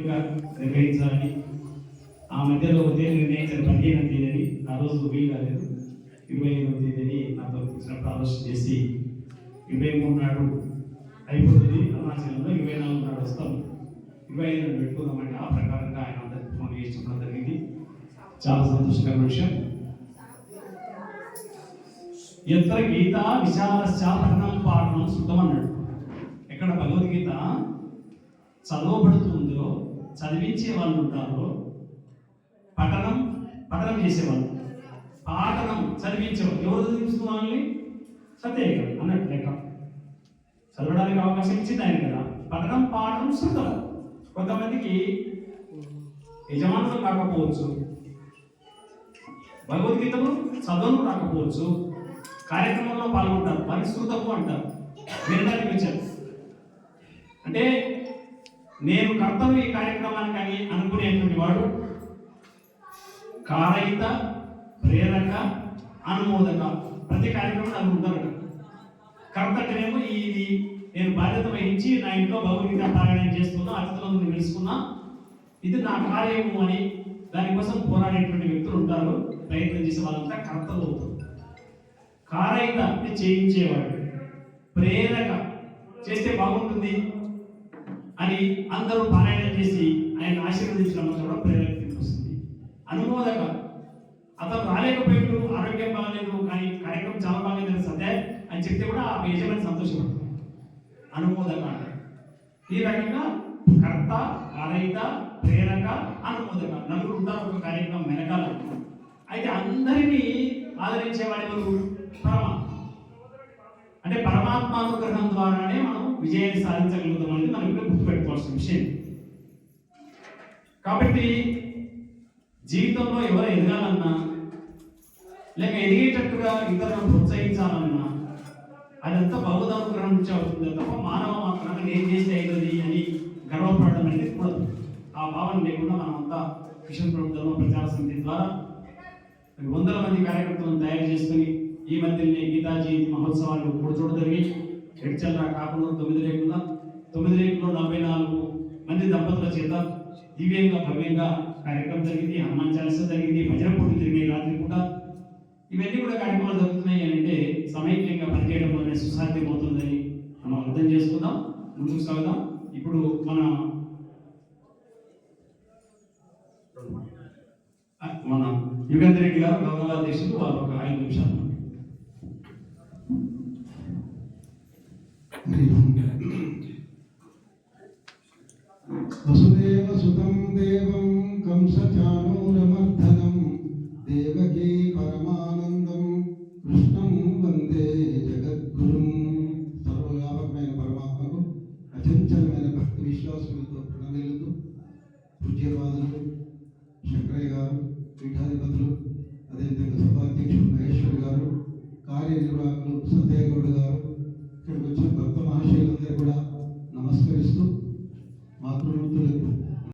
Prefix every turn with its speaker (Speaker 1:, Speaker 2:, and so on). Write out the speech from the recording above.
Speaker 1: నిర్వహించాలని ఆ మధ్యలో ఉదయం నిర్ణయించిన పదిహేను తేదీని ఆ రోజు వీలు కాలేదు. ఇరవై ఎనిమిది తేదీని నాతో వచ్చినప్పుడు ఆలోచన చేసి ఇరవై మూడు నాడు అయిపోతుంది. అరుణాచలంలో ఇరవై నాలుగు నాడు వస్తాం. ఇరవై ఐదు నాడు పెట్టుకుందామంటే ఆ ప్రకారంగా ఆయన అందరికి ఫోన్ చేసి జరిగింది. చాలా సంతోషకరమైన విషయం. ఎత్ర గీత విశాలశ్చ పాడడం పాఠనం శుద్ధమన్నాడు ఎక్కడ భగవద్గీత చదవబడుతుందో చదివించే వాళ్ళు ఉంటారు. పఠనం పఠనం చేసేవాళ్ళు. పాఠనం చదివించేవాళ్ళు. ఎవరు చదివిస్తున్న వాళ్ళని? సత్యయ్య అన్నట్టు లెక్క. చదవడానికి అవకాశం ఇచ్చింది ఆయన కదా. పఠనం పాఠం శృతం కొంతమందికి యజమానులు కాకపోవచ్చు. భగవద్గీతను చదవను రాకపోవచ్చు కార్యక్రమంలో పాల్గొంటారు. వారికి శృతము అంటారు. వినడానికి వచ్చారు. అంటే నేను కర్తను ఈ కార్యక్రమానికి అని అనుకునేటువంటి వాడు కారయిత ప్రేరక అనుమోదక ప్రతి కార్యక్రమం అది ఉంటారు. కర్త ఇది నేను బాధ్యత వహించి నా ఇంట్లో భగవద్గీత పారాయణం చేస్తున్నా అతిథులను తెలుసుకున్నా ఇది నా కార్యము అని దానికోసం పోరాడేటువంటి వ్యక్తులు ఉంటారు. ప్రయత్నం చేసే వాళ్ళంతా కర్తలు అవుతారు. కారయిత చేయించేవాడు. ప్రేరక. చేస్తే బాగుంటుంది. అని అందరూ పారాయణం చేసి ఆయన ఆశీర్వదించడం కూడా ప్రేరణ వస్తుంది అనుమోదక అతను రాలేకపోయాడు ఆరోగ్యం బాగాలేదు కానీ కార్యక్రమం చాలా బాగాలేదు సదే అని చెప్తే కూడా ఆ యజమాని సంతోషపడుతుంది. అనుమోదక ఈ రకంగా కర్త కారయిత ప్రేరక అనుమోదక నలుగురు ఉంటారు ఒక కార్యక్రమం వెనకాల. అయితే అందరినీ ఆదరించేవాడెవరు పరమ. అంటే పరమాత్మ అనుగ్రహం ద్వారానే మనం విజయాన్ని సాధించగలుగుతాం అనేది మనం ఇక్కడ గుర్తుపెట్టుకోవాల్సిన విషయం. కాబట్టి జీవితంలో ఎవరు ఎదగాలన్నా లేక ఎదిగేటట్టుగా ఇతరులను ప్రోత్సహించాలన్నా అదంతా భగవద్ అనుగ్రహం నుంచి అవుతుంది తప్ప మానవ మాత్రాన్ని నేను చేస్తే అయినది అని గర్వపడడం అనేది కూడదు ఆ భావన లేకుండా మనం అంతా మిషన్ ప్రభుత్వం ప్రచార సమితి ద్వారా వందల మంది కార్యకర్తలను తయారు చేసుకుని ఈ మధ్యనే గీతా జయంతి మహోత్సవాలు మూడు చోట్ల జరిగి ఎడ్చల్లా కాకుండా తొమ్మిది రేకుల తొమ్మిది రేకులో నలభై నాలుగు మంది దంపతుల చేత దివ్యంగా భవ్యంగా కార్యక్రమం జరిగింది. హనుమాన్ చాలీస జరిగింది భజన పూట జరిగినాయి రాత్రి పూట. ఇవన్నీ కూడా కార్యక్రమాలు జరుగుతున్నాయి అంటే సమైక్యంగా పనిచేయడం వల్ల సుసాధ్యం అవుతుందని మనం అర్థం చేసుకుందాం. ముందుకు సాగుదాం. ఇప్పుడు మన మన యుగేంద్ర రెడ్డి గారు గౌరవాధ్యక్షులు వారు ఒక ఐదు నిమిషాలు
Speaker 2: వసుదేవ సుతం దేవం కంసచానూరమర్ధనం దేవకీ పరమానందం కృష్ణం వందే జగద్గురుం. సర్వవ్యాపకమైన పరమాత్మకు అచంచలమైన భక్తి విశ్వాసములతో ప్రణమిల్లుతూ పూజ్యపాదులు శంకరయ్య గారు పీఠాధిపతి